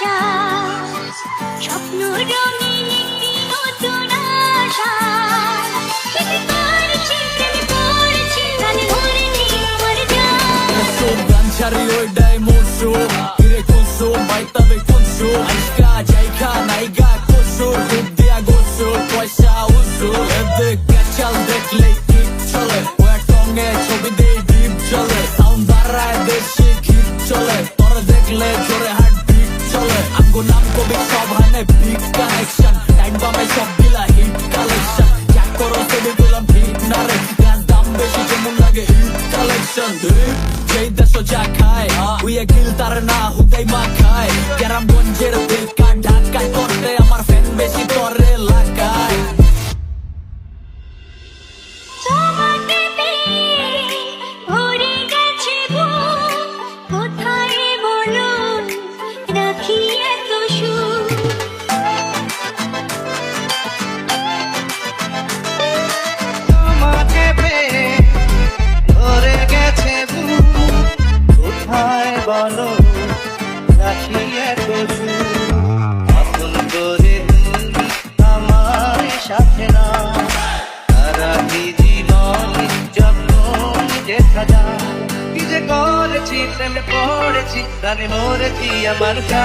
আশা স্বপ্ন রঙিন একটি নতুন আশা Muso, ganchari oidai muso Kire kuso, maitabe kunso Aishka, jaika, naiga kuso Hudya goso, পয়সা উসো এতে গেছাল দেখলে ঠিক চলে ওয়া টঙ্গে ছবি দেই সব গিলা হিট কালেকশন চ্যাক করো ছবি দিলাম ঠিক না রে দাম বেশি, যেমন লাগে হিট কালেকশন যেই দেশ যা খায়, উইয়ে গিল তার না, হুদাই মা খায়। গ্রামগঞ্জের দিলকা ঢাকা করতে আমার করেছি প্রেমে পড়েছি গানে মরেছি আমার গা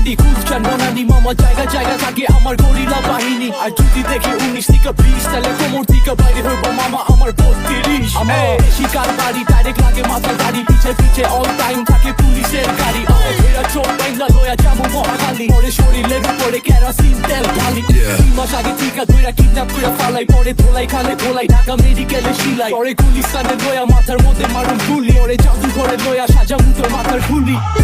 ধানমন্ডি খুঁজছেন বনানি মামা জায়গা জায়গা থাকে আমার গরিলা বাহিনী। আর যদি দেখে উনিশ থেকে বিশ তাহলে কোমর থেকে বাইরে হইব মামা আমার বত্রিশ। আমার শিকার বাড়ি ডাইরেক্ট লাগে মাথার বাড়ি পিছে পিছে অল টাইম থাকে পুলিশের গাড়ি। আমার চোখ বাইন্দা লয়া যাব মহাখালী পরে শরীরের উপরে কেরাসিন তেল ঢালি। তিন মাস আগে টিকা ধইরা কিডন্যাপ করে ফালাই পরে ধোলাই খালে ধোলাই ঢাকা মেডিকেলে শিলাই পরে গুলিস্তানে লয়া মাথার মধ্যে মারুন গুলি পরে জাদু করে লয়া সাজা মুখের মাথার তোমার